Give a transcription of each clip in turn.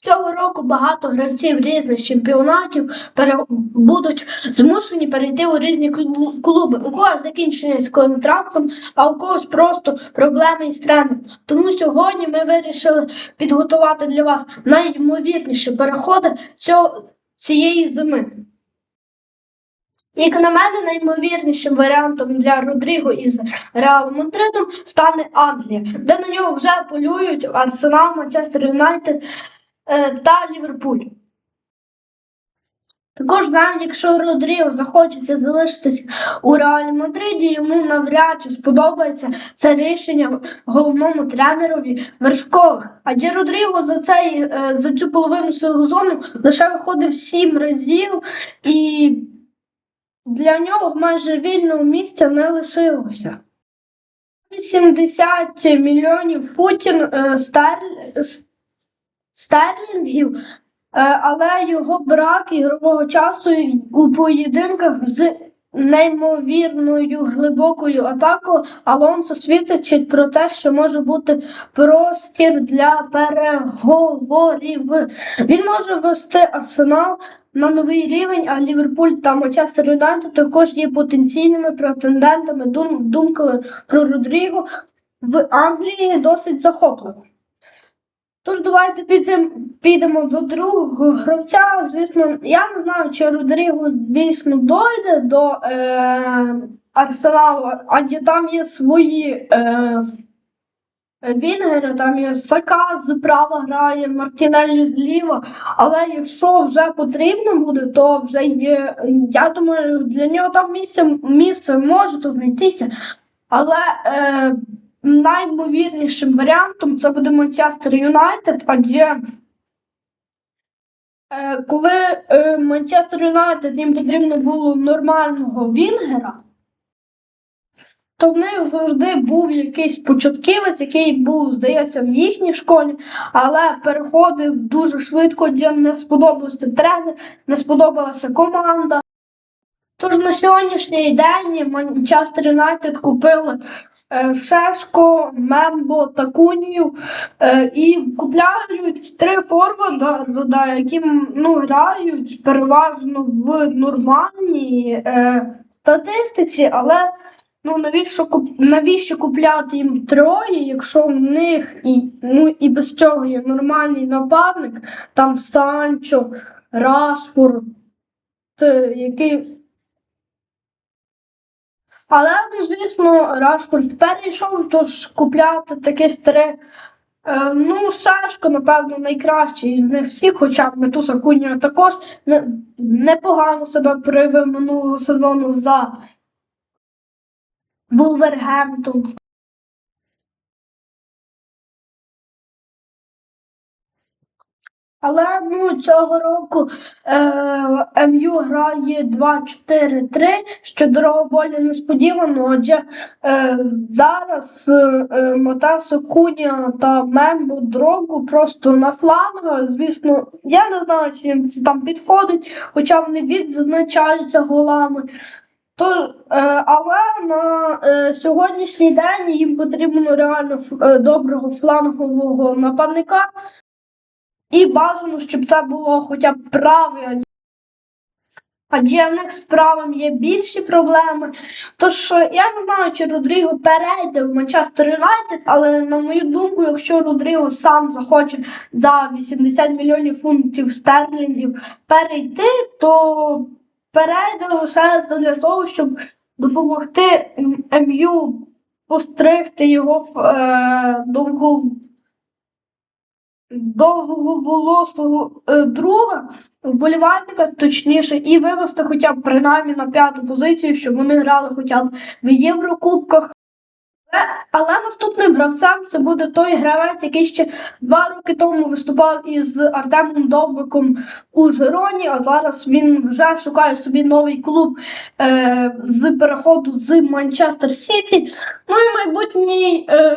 Цього року багато гравців різних чемпіонатів будуть змушені перейти у різні клуби. У когось закінчення з контрактом, а у когось просто проблеми із тренером. Тому сьогодні ми вирішили підготувати для вас найймовірніші переходи цієї зими. Як на мене, найймовірнішим варіантом для Родріго із Реалом Мадридом стане Англія, де на нього вже полюють Арсенал, Манчестер Юнайтед та Ліверпуль. Також навіть якщо Родріго захочеться залишитись у Реалі Мадриді, йому навряд чи сподобається це рішення головному тренерові Вершкових. Адже Родріго за цей е, за цю половину сезону лише виходив сім разів, і для нього майже вільного місця не лишилося. 80 мільйонів футін е, стер... с- стерлінгів, е, але його брак ігрового часу у поєдинках з неймовірною глибокою атакою Алонсо свідчить про те, що може бути простір для переговорів. Він може вести арсенал на новий рівень, а Ліверпуль та Манчестер Юнайтед також є потенційними претендентами. Дум, думками про Родріго в Англії досить захопливо. Тож давайте підемо, до другого гравця. Звісно, я не знаю, чи Родріго, звісно, дойде до е, Арсеналу, адже там є свої е, Вінгери, там є Сака зправа грає, Мартінеллі зліва. Але якщо вже потрібно буде, то вже є. Я думаю, для нього там місце, місце може то знайтися. Але е, наймовірнішим варіантом це буде Манчестер Юнайтед, адже е, коли е, Манчестер Юнайтед їм потрібно було нормального Вінгера, то в них завжди був якийсь початківець, який був, здається, в їхній школі, але переходив дуже швидко, адже не сподобався тренер, не сподобалася команда. Тож на сьогоднішній день Манчестер Юнайтед купили Шешко, Мембо та Кунію е, і купляють три форварда, які ну, грають переважно в нормальній е, статистиці, але ну, навіщо, куп- навіщо купляти їм троє, якщо в них і, ну, і без цього є нормальний нападник, там Санчо, Рашфорд, е, який але, звісно, Рашфорд перейшов, тож купляти таких три. Е, ну, Сашко, напевно, найкращий з них всіх, хоча Метуса Куня також непогано себе проявив минулого сезону за Вулвергемптон. Але ну, цього року е, МЮ грає 2-4-3, що доволі несподівано, адже е, зараз е, Матасо Куня та Мембо Дрогу просто на флангах. Звісно, я не знаю, чи їм це там підходить, хоча вони відзначаються голами. То, е, але на е, сьогоднішній день їм потрібно реально е, доброго флангового нападника. І бажано, щоб це було хоча б правий. адже- в них з правим є більші проблеми. Тож я не знаю, чи Родріго перейде в Манчестер Юнайтед, але на мою думку, якщо Родріго сам захоче за 80 мільйонів фунтів стерлінгів перейти, то перейде лише для того, щоб допомогти МЮ постригти його е, довго довговолосого е, друга, вболівальника, точніше, і вивести хоча б принаймні на п'яту позицію, щоб вони грали хоча б в Єврокубках. Але, наступним гравцем це буде той гравець, який ще два роки тому виступав із Артемом Довбиком у Жироні, а зараз він вже шукає собі новий клуб е, з переходу з Манчестер Сіті. Ну і майбутній е,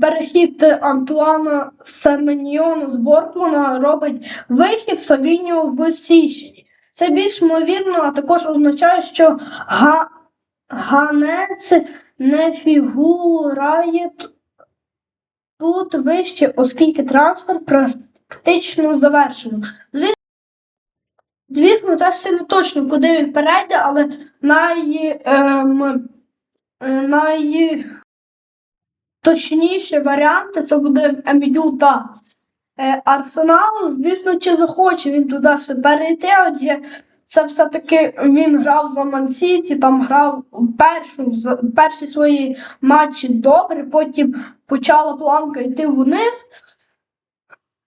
перехід Антуана Семеньйона з Бортмана робить вихід Савіньо в січні. Це більш ймовірно, а також означає, що Га... Ганець не фігурає тут вище, оскільки трансфер практично завершено. Звісно, це ще не точно, куди він перейде, але най, ем, е, найточніші варіанти це буде МЮ та е, Арсенал. Звісно, чи захоче він туди ще перейти, адже це все-таки він грав за Ман-Сіті, там грав першу, перші свої матчі добре, потім почала планка йти вниз.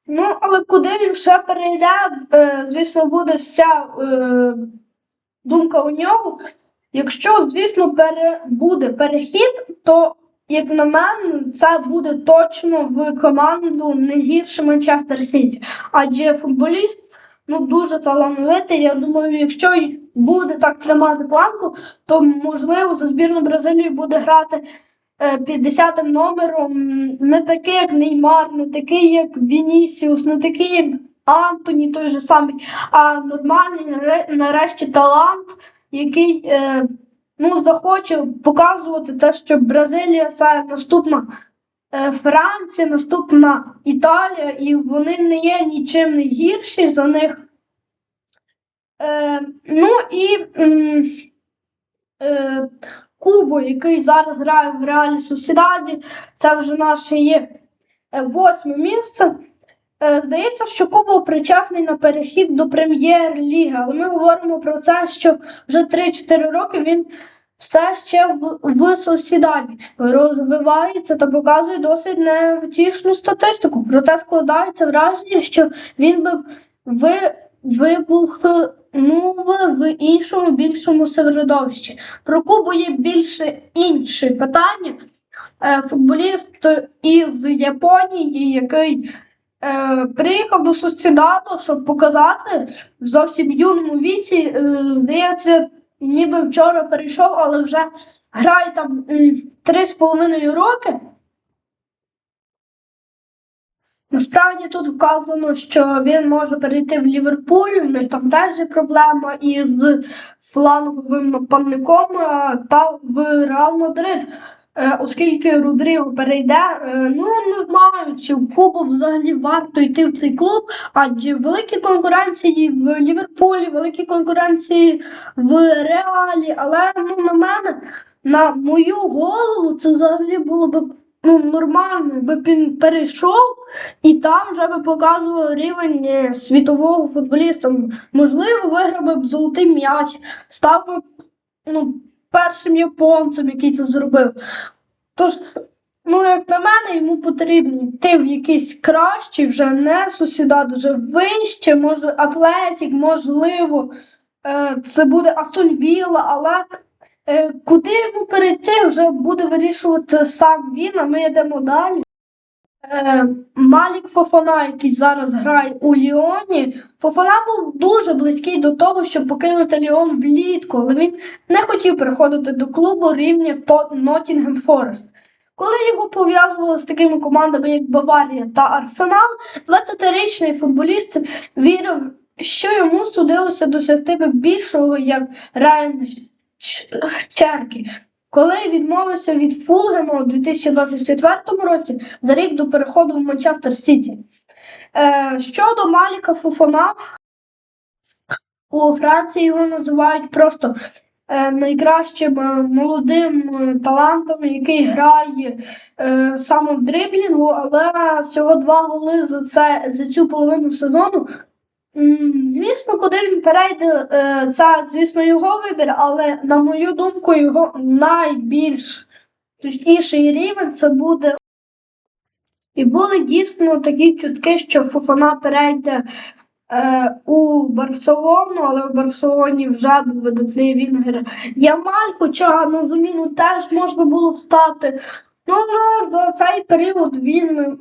Ну, але куди він ще перейде, е, звісно, буде вся е, думка у нього. Якщо, звісно, пере, буде перехід, то, як на мене, це буде точно в команду не гірше Манчестер Сіті. Адже футболіст ну, дуже талановитий. Я думаю, якщо буде так тримати планку, то можливо за збірну Бразилії буде грати е, 50 номером не такий, як Неймар, не такий, як Вінісіус, не такий, як Антоні, той же самий, а нормальний нарешті талант, який е, ну, захоче показувати те, що Бразилія це наступна е, Франція, наступна Італія, і вони не є нічим не гірші за них. Е, ну і е, Кубо, який зараз грає в Реалі Сосідаді, це вже наше є е, восьме місце. Е, Здається, що Кубо причетний на перехід до прем'єр-ліги, але ми говоримо про це, що вже 3-4 роки він все ще в, в Сосідаді розвивається та показує досить невтішну статистику. Проте складається враження, що він би ви, вибухнув в іншому більшому середовищі. Про Кубу є більше інші питання. Е, Футболіст із Японії, який е, приїхав до Сосідаду, щоб показати в зовсім юному віці, е, здається, ніби вчора перейшов, але вже грає там три з половиною роки. Насправді тут вказано, що він може перейти в Ліверпуль, в них там теж є проблема із фланговим нападником та в Реал Мадрид. Е, Оскільки Родріго перейде, е, ну не знаю, чи в Кубу взагалі варто йти в цей клуб, адже великі конкуренції в Ліверпулі, великі конкуренції в Реалі. Але ну, на мене, на мою голову, це взагалі було б ну, нормально, якби він перейшов і там вже би показував рівень е, світового футболіста. Можливо, виграв би золотий м'яч, став би ну, першим японцем, який це зробив. Тож, ну, як на мене, йому потрібно йти в якийсь кращий, вже не сусіда, вже вище, може, Атлетік, можливо, е, це буде Астон Вілла, але е, куди йому перейти, вже буде вирішувати сам він, а ми йдемо далі. Е, Малік Фофана, який зараз грає у Ліоні, Фофана був дуже близький до того, щоб покинути Ліон влітку, але він не хотів переходити до клубу рівня Ноттінгем Форест. Коли його пов'язували з такими командами, як Баварія та Арсенал, 20-річний футболіст вірив, що йому судилося досягти більшого, як Райан Черкі. Коли відмовився від Фулгема у 2024 році за рік до переходу в Манчестер Сіті. Е, щодо Маліка Фофана, у Франції його називають просто е, найкращим е, молодим е, талантом, який грає е, саме в дриблінгу, але всього два голи за, це, за цю половину сезону. Звісно, куди він перейде, е, це, звісно, його вибір, але, на мою думку, його найбільш точніший рівень це буде. І були дійсно такі чутки, що Фофана перейде е, у Барселону, але в Барселоні вже був видатний вінгер Ямаль, хоча на заміну теж можна було встати. Ну, за цей період він,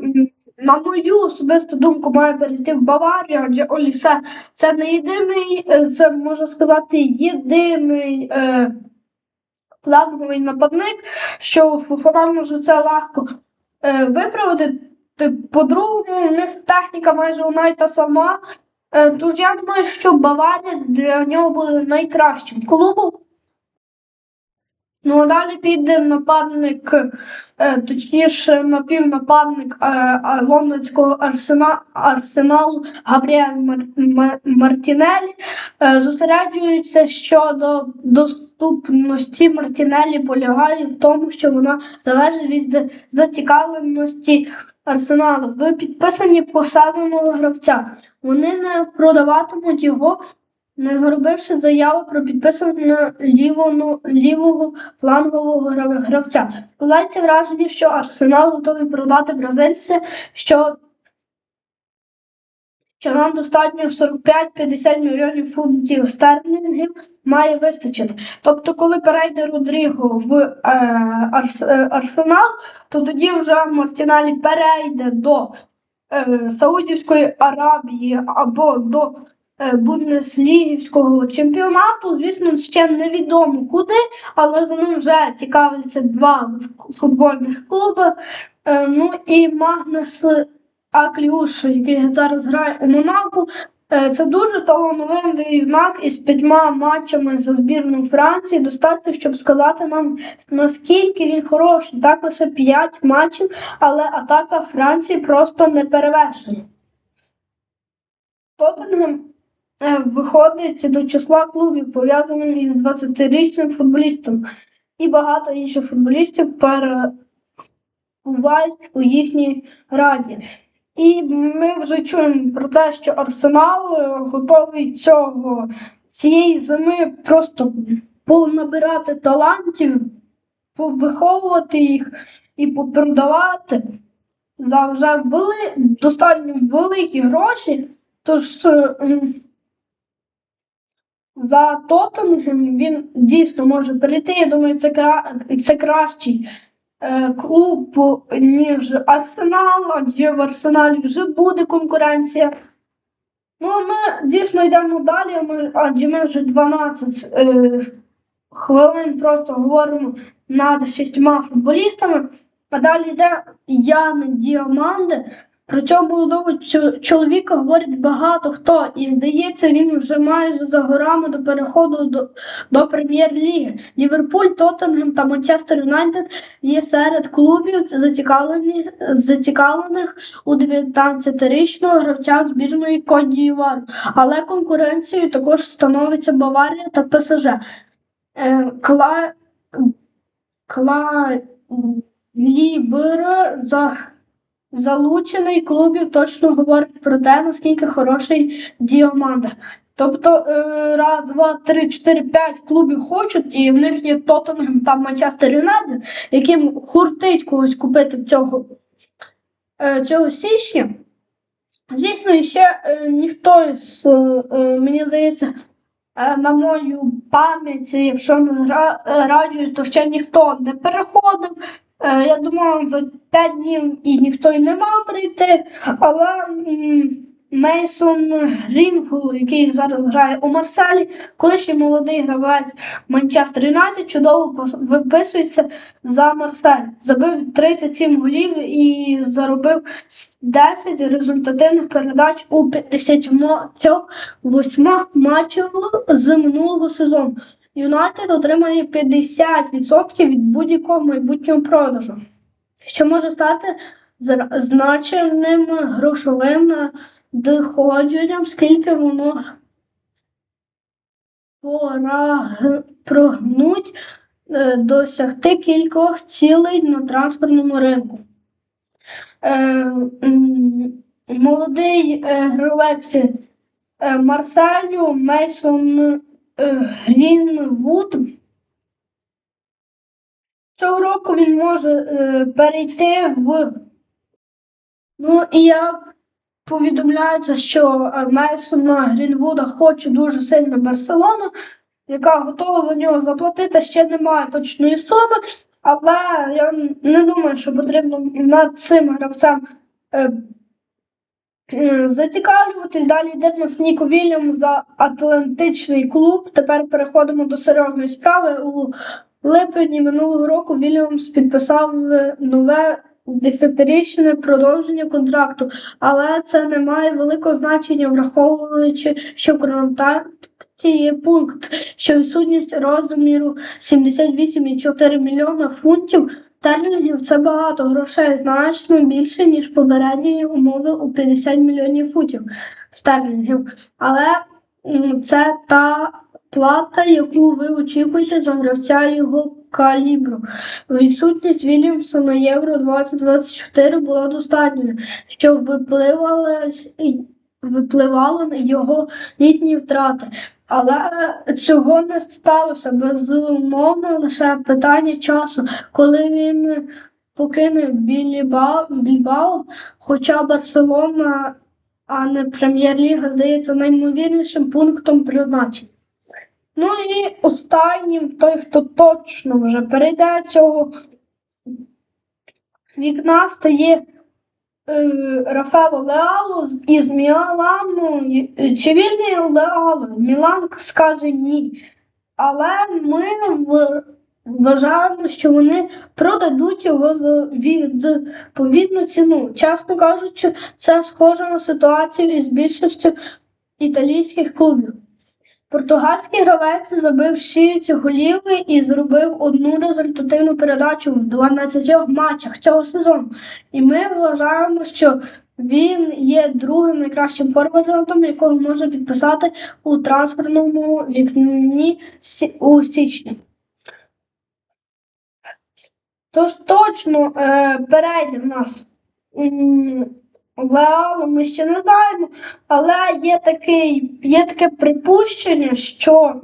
на мою особисту думку, має перейти в Баварію, адже Олісе це не єдиний, е, це можна сказати, єдиний е, фланговий нападник, що Фофана може це легко е, виправити. По-другому, у них техніка майже одна й та сама. Е, Тож я думаю, що Баварія для нього буде найкращим клубом. Ну а далі піде нападник, е, точніше напівнападник е, лондонського арсена, арсеналу Габріель Мар, Ма- Мартінелі. Е, зосереджується щодо доступності Мартінелі полягає в тому, що вона залежить від зацікавленості арсеналу в підписанні посадженого гравця. Вони не продаватимуть його, не зробивши заяву про підписання лівого, лівого флангового гравця. Складається враження, що Арсенал готовий продати бразильця, що, що нам достатньо 45-50 мільйонів фунтів стерлінгів має вистачити. Тобто, коли перейде Родріго в е, Арс, е, Арсенал, то тоді вже Мартіналі перейде до е, Саудівської Аравії або до Бундеслігівського чемпіонату. Звісно, ще невідомо куди, але за ним вже цікавляться два футбольних клуби. Е, ну і Магнес Акліуш, який зараз грає у Монако. Е, Це дуже талановитий юнак із п'ятьма матчами за збірну Франції. Достатньо, щоб сказати нам, наскільки він хороший. Так лише п'ять матчів, але атака Франції просто не перевершена. Тоттенгем е, виходить до числа клубів, пов'язаним із 20-річним футболістом, і багато інших футболістів перебувають у їхній раді. І ми вже чуємо про те, що Арсенал е, готовий цього цієї зими просто понабирати талантів, повиховувати їх і попродавати за вже вели... достатньо великі гроші. Тож е, за Тоттенгем він дійсно може перейти. Я думаю, це, кра... це кращий е, клуб, ніж Арсенал, адже в Арсеналі вже буде конкуренція. Ну, а ми дійсно йдемо далі, адже ми вже 12 е, хвилин просто говоримо над шістьма футболістами. А далі йде Ян Діаманде. Про цього молодого чоловіка говорить багато хто, і здається, він вже майже за горами до переходу до, до прем'єр-ліги. Ліверпуль, Тоттенгем та Манчестер Юнайтед є серед клубів зацікавлені, зацікавлених у 19-річного гравця збірної Кодіювару. Але конкуренцією також становиться Баварія та ПСЖ. Е, Кла... Кла... За залучений клубів точно говорить про те, наскільки хороший Діоманда. Тобто е, раз, два, три, чотири, п'ять клубів хочуть, і в них є Тоттенгем та Манчестер Юнайтед, яким хуртить когось купити цього, е, цього січня. Звісно, ще е, ніхто е, мені здається, на мою пам'ять, якщо не зра- раджую, то ще ніхто не переходив. Е, Я думала, за 5 днів і ніхто й не мав прийти, але Мейсон Грінгл, який зараз грає у Марселі, колишній молодий гравець Манчестер Юнайтед, чудово виписується за Марсель. Забив 37 голів і заробив с- 10 результативних передач у 58 матчів з минулого сезону. Юнайтед отримає 50% від будь-якого майбутнього продажу, що може стати значеним грошовим доходженням, скільки воно прогнуть е, досягти кількох цілей на транспортному ринку. Е, молодий е, гравець Марселю Мейсон Грінвуд. Цього року він може е, перейти в. Ну і я повідомляється, що е, Мейсона Грінвуда хоче дуже сильно Барселона, яка готова за нього заплатити. Ще немає точної суми, але я не думаю, що потрібно над цим гравцем е, е, зацікавлюватись. Далі йде в нас Ніко Вільям за Атлантичний клуб. Тепер переходимо до серйозної справи. У липні минулого року Вільямс підписав е, нове десятирічне продовження контракту, але це не має великого значення, враховуючи, що контракт, є пункт, що відсутність розміру 78,4 мільйона фунтів стерлінгів – це багато грошей, значно більше, ніж попередньої умови у 50 мільйонів фунтів стерлінгів. Але це та плата, яку ви очікуєте за гравця його калібру. Відсутність Вільямса на Євро 2024 була достатньою, щоб випливали його літні втрати. Але цього не сталося. Безумовно, лише питання часу, коли він покине Більбао, хоча Барселона, а не Прем'єр-ліга, здається наймовірнішим пунктом призначення. Ну і останнім, той, хто точно вже перейде цього вікна, стає Рафаело Леало із Мілану. І- Чи вільний Леало? Мілан скаже ні. Але ми вважаємо, що вони продадуть його за відповідну ціну. Чесно кажучи, це схоже на ситуацію із більшістю італійських клубів. Португальський гравець забив 6 голів і зробив одну результативну передачу в 12 матчах цього сезону. І ми вважаємо, що він є другим найкращим форвардом, якого можна підписати у трансферному вікні у січні. Тож точно е, перейде в нас м, Леало, ми ще не знаємо, але є, такий, є таке припущення, що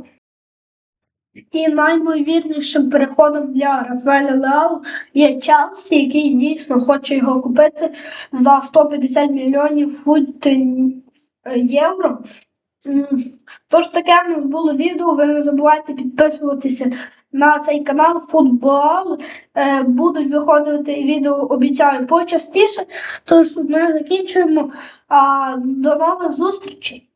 і наймовірнішим переходом для Рафаеля Леалу є Челсі, який дійсно хоче його купити за 150 мільйонів фунтів євро. Тож таке в нас було відео. Ви не забувайте підписуватися на цей канал Футбол. Е, Будуть виходити відео, обіцяю, почастіше. Тож ми закінчуємо. А, До нових зустрічей!